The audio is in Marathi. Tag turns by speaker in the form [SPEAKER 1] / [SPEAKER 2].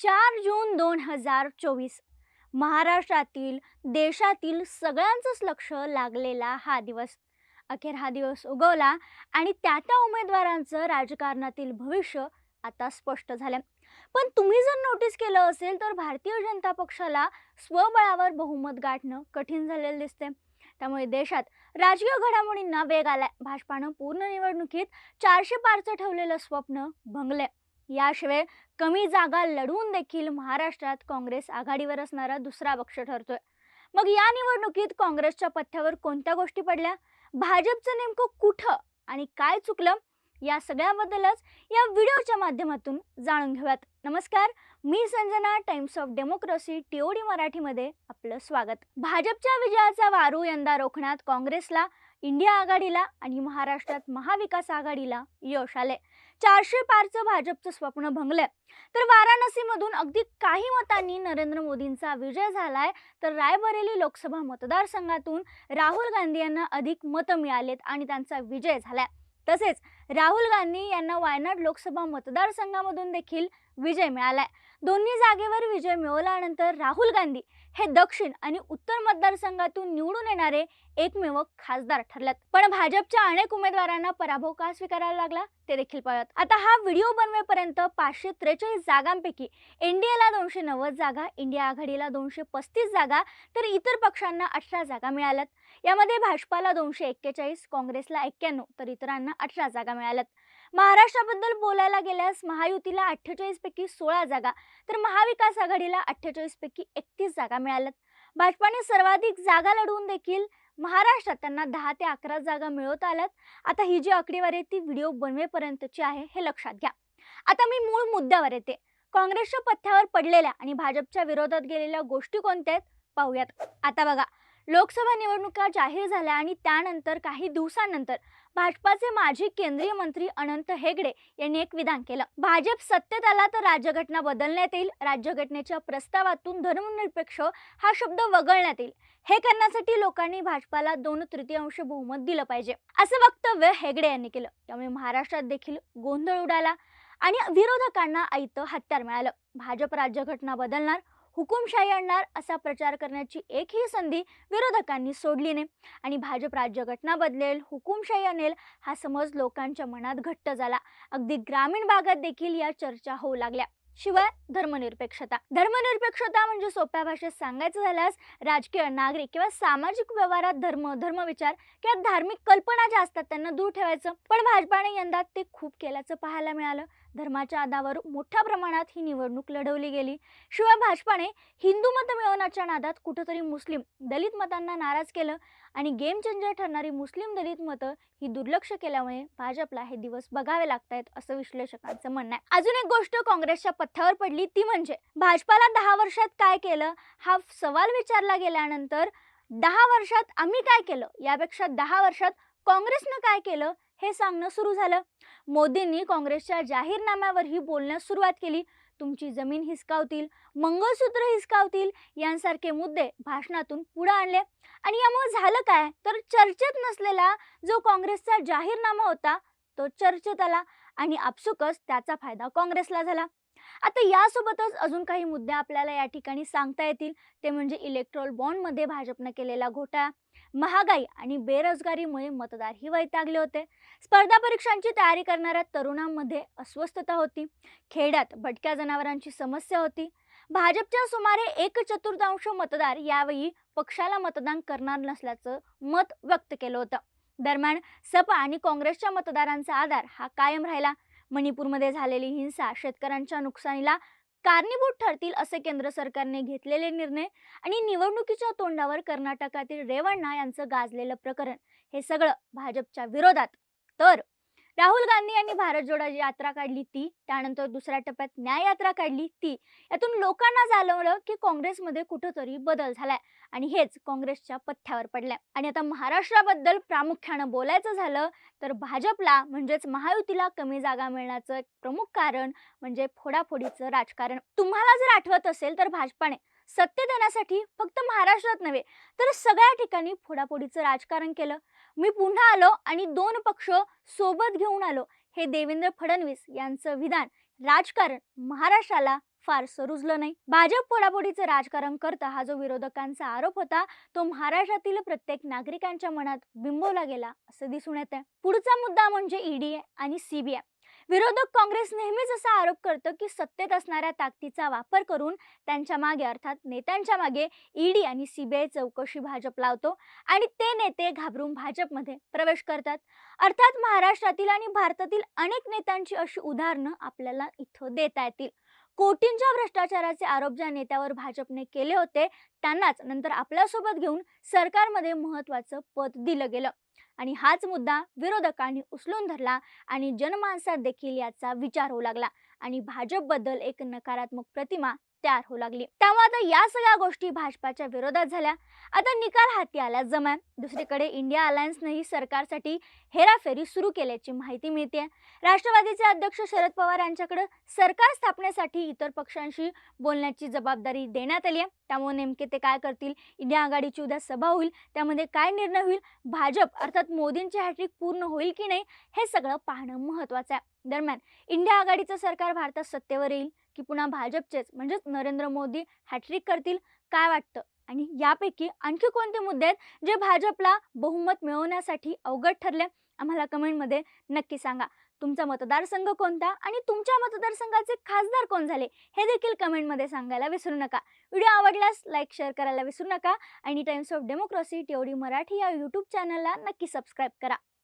[SPEAKER 1] चार जून दोन हजार चोवीस. महाराष्ट्रातील देशातील सगळ्यांचंच लक्ष लागलेला हा दिवस. अखेर हा दिवस उगवला आणि त्या त्या उमेदवारांचं राजकारणातील भविष्य आता स्पष्ट झालं. पण तुम्ही जर नोटीस केलं असेल तर भारतीय जनता पक्षाला स्वबळावर बहुमत गाठणं कठीण झालेलं दिसते त्यामुळे देशात राजकीय घडामोडींना वेग आलाय. भाजपानं पूर्ण निवडणुकीत चारशे पारचं ठेवलेलं स्वप्न भंगले याशिवाय कमी जागा लढवून देखील महाराष्ट्रात काँग्रेस आघाडीवर असणारा दुसरा पक्ष ठरतोय. मग या निवडणुकीत काँग्रेसच्या पथ्यावर कोणत्या गोष्टी पडल्या? भाजपचं नेमकं कुठं आणि काय चुकलं? या सगळ्याबद्दलच या व्हिडिओच्या माध्यमातून जाणून घेऊयात. नमस्कार मी Sanjana times of democracy TOD मराठीमध्ये आपलं स्वागत. भाजपच्या विजयाचा वारू यंदा रोखण्यात काँग्रेसला इंडिया आघाडीला आणि महाराष्ट्रात महाविकास आघाडीला यश आले चारशे पारचं भाजपचं स्वप्न भंगलं तर वाराणसीमधून अगदी काही मतांनी नरेंद्र मोदींचा विजय झालाय. तर रायबरेली लोकसभा मतदारसंघातून राहुल गांधी यांना अधिक मतं मिळालेत आणि त्यांचा विजय झालाय. तसेच राहुल गांधी यांना वायनाड लोकसभा मतदारसंघामधून देखील विजय मिळालाय. दोन्ही जागेवर विजय मिळवल्यानंतर राहुल गांधी हे दक्षिण आणि उत्तर मतदारसंघातून निवडून येणारे एकमेव खासदार ठरलेत. पण भाजपच्या अनेक उमेदवारांना पराभव का स्वीकारायला लागला ते देखील पाहूयात. आता हा व्हिडिओ बनवेपर्यंत पाचशे त्रेचाळीस जागांपैकी एनडीएला दोनशे नव्वद जागा इंडिया आघाडीला दोनशे पस्तीस जागा तर इतर पक्षांना अठरा जागा मिळाल्यात. यामध्ये भाजपाला दोनशे एक्केचाळीस काँग्रेसला एक्क्याण्णव तर इतरांना अठरा जागा मिळाल्यात. महाराष्ट्राबद्दल बोलायला गेल्यास महायुतीला अठ्ठेचाळीस पैकी सोळा जागा तर महाविकास आघाडीला अठ्ठेचाळीस पैकी एकतीस जागा मिळाल्यात. भाजपाने सर्वाधिक जागा लढवून देखील महाराष्ट्रात त्यांना दहा ते अकरा जागा मिळवता आल्यात. आता ही जी आकडेवारी आहे ती व्हिडिओ बनवेपर्यंतची आहे हे लक्षात घ्या. आता मी मूळ मुद्द्यावर येते. काँग्रेसच्या पथ्यावर पडलेल्या आणि भाजपच्या विरोधात गेलेल्या गोष्टी कोणत्या आहेत? पाहूयात. आता बघा लोकसभा निवडणुका जाहीर झाल्या आणि त्यानंतर काही दिवसांनंतर भाजपाचे माजी केंद्रीय मंत्री अनंत हेगडे यांनी एक विधान केलं. भाजप सत्तेत आला तर राज्यघटना बदलण्यात येईल. राज्यघटनेच्या प्रस्तावातून धर्मनिरपेक्ष हा शब्द वगळण्यात येईल. हे करण्यासाठी लोकांनी भाजपाला दोन तृतीयांश बहुमत दिलं पाहिजे असं वक्तव्य हेगडे यांनी केलं. त्यामुळे महाराष्ट्रात देखील गोंधळ उडाला आणि विरोधकांना ऐतं हत्यार मिळालं. भाजप राज्यघटना बदलणार हुकुमशाही आणणार असा प्रचार करण्याची एकही संधी विरोधकांनी सोडली नाही. आणि भाजप राज्यघटना बदलेल हुकुमशाही आणेल हा समज लोकांच्या मनात घट्ट झाला. अगदी ग्रामीण भागात देखील या चर्चा होऊ लागल्या. शिवाय धर्मनिरपेक्षता. धर्मनिरपेक्षता म्हणजे सोप्या भाषेत सांगायचं झाल्यास राजकीय नागरिक किंवा सामाजिक व्यवहारात धर्म धर्मविचार किंवा धार्मिक कल्पना ज्या असतात त्यांना दूर ठेवायचं. पण भाजपाने यंदा ते खूप केल्याचं पाहायला मिळालं. धर्माच्या आदावर मोठ्या प्रमाणात ही निवडणूक लढवली गेली. शिवाय भाजपाने हिंदू मतं मिळवण्याच्या नादात कुठंतरी मुस्लिम दलित मतांना नाराज केलं आणि गेम चेंजर ठरणारी मुस्लिम दलित मतं ही दुर्लक्ष केल्यामुळे भाजपला हे दिवस बघावे लागतायत असं विश्लेषकांचं म्हणणं आहे. अजून एक गोष्ट काँग्रेसच्या पथ्यावर पडली ती म्हणजे भाजपाला दहा वर्षात काय केलं हा सवाल विचारला गेल्यानंतर दहा वर्षात आम्ही काय केलं यापेक्षा दहा वर्षात काँग्रेसनं काय केलं हे सांगणं सुरू झालं. मोदींनी काँग्रेसच्या जाहीरनाम्यावरही बोलण्यास सुरुवात केली. तुमची जमीन हिसकावतील मंगळसूत्र हिसकावतील यांसारखे मुद्दे भाषणातून पुढे आणले. आणि यामुळे झालं काय? तर चर्चेत नसलेला जो काँग्रेसचा जाहीरनामा होता तो चर्चेत आला आणि आपसुकच त्याचा फायदा काँग्रेसला झाला. आता यासोबतच अजून काही मुद्दे आपल्याला या ठिकाणी सांगता येतील. ते म्हणजे इलेक्ट्रॉल बॉन्डमध्ये भाजपनं केलेला घोटाळा. महागाई आणि बेरोजगारीमुळे मतदारही वैतागले होते. स्पर्धा परीक्षांची तयारी करणाऱ्या तरुणांमध्ये अस्वस्थता होती. खेड्यात भटक्या जनावरांची समस्या होती. भाजपच्या सुमारे एक चतुर्थांश मतदार यावेळी पक्षाला मतदान करणार नसल्याचं मत व्यक्त केलं होतं. दरम्यान सपा आणि काँग्रेसच्या मतदारांचा आधार हा कायम राहिला. मणिपूरमध्ये झालेली हिंसा शेतकऱ्यांच्या नुकसानीला कारणीभूत ठरतील असे केंद्र सरकारने घेतलेले निर्णय आणि निवडणुकीच्या तोंडावर कर्नाटकातील रेवण्णा यांचं गाजलेलं प्रकरण हे सगळं भाजपच्या विरोधात. तर राहुल गांधी यांनी भारत जोडा जी यात्रा काढली ती त्यानंतर दुसऱ्या टप्प्यात न्याय यात्रा काढली ती यातून लोकांना जाणवलं की काँग्रेसमध्ये कुठंतरी बदल झालाय आणि हेच काँग्रेसच्या पथ्यावर पडलंय. आणि आता महाराष्ट्राबद्दल प्रामुख्यानं बोलायचं झालं तर भाजपला म्हणजेच महायुतीला कमी जागा मिळण्याचं एक प्रमुख कारण म्हणजे फोडाफोडीचं राजकारण. तुम्हाला जर आठवत असेल तर भाजपाने सत्तेत येण्यासाठी फक्त महाराष्ट्रात नव्हे तर सगळ्या ठिकाणी फोडाफोडीचं राजकारण केलं. मी पुन्हा आलो आणि दोन पक्ष सोबत घेऊन आलो. हे देवेंद्र फडणवीस यांचं विधान राजकारण महाराष्ट्राला फारसं रुजलं नाही. भाजप फोडाफोडीचं राजकारण करता हा जो विरोधकांचा आरोप होता तो महाराष्ट्रातील प्रत्येक नागरिकांच्या मनात बिंबवला गेला असं दिसून येतं पुढचा मुद्दा म्हणजे ईडी आणि सीबीआय विरोधक काँग्रेस नेहमीच असा आरोप करतं की सत्तेत असणाऱ्या ताकदीचा वापर करून त्यांच्या मागे अर्थात नेत्यांच्या मागे ईडी आणि सीबीआय चौकशी भाजप लावतो आणि ते नेते घाबरून भाजपमध्ये प्रवेश करतात. अर्थात महाराष्ट्रातील आणि भारतातील अनेक नेत्यांची अशी उदाहरणं आपल्याला इथं देता येतील. कोटींच्या भ्रष्टाचाराचे आरोप ज्या नेत्यावर भाजपने केले होते त्यांनाच नंतर आपल्यासोबत घेऊन सरकारमध्ये महत्वाचं पद दिलं गेलं. आणि हाच मुद्दा विरोधकांनी उचलून धरला आणि जनमानसात देखील याचा विचार होऊ लागला. आणि भाजपबद्दल एक नकारात्मक प्रतिमा तयार होऊ लागली. त्यामुळे आता या सगळ्या गोष्टी भाजपाच्या विरोधात झाल्या. आता निकाल हाती आला जमा दुसरीकडे इंडिया अलायन्सनेही सरकारसाठी हेराफेरी सुरू केल्याची माहिती मिळते राष्ट्रवादीचे अध्यक्ष शरद पवार यांच्याकडे सरकार स्थापनेसाठी इतर पक्षांशी बोलण्याची जबाबदारी देण्यात आली आहे त्यामुळे नेमके ते काय करतील? इंडिया आघाडीची उद्या सभा होईल. त्यामध्ये काय निर्णय होईल? भाजप अर्थात मोदींची हॅट्रिक पूर्ण होईल की नाही? हे सगळं पाहणं महत्त्वाचं आहे. दरम्यान इंडिया आघाडीचं सरकार भारतात सत्तेवर येईल की पुन्हा भाजपचेच? म्हणजेच नरेंद्र मोदी हॅट्रिक करतील काय वाटतं? आणि यापैकी आणखी कोणते मुद्दे आहेत जे भाजपला बहुमत मिळवण्यासाठी अवघड ठरले? आम्हाला कमेंटमध्ये नक्की सांगा. तुमचा मतदारसंघ कोणता आणि तुमच्या मतदारसंघाचे खासदार कोण झाले? हे देखील कमेंटमध्ये सांगायला विसरू नका. व्हिडिओ आवडल्यास लाईक शेअर करायला विसरू नका. आणि टाइम्स ऑफ डेमोक्रेसी टेवडी मराठी या यूट्यूब चॅनलला नक्की सबस्क्राईब करा.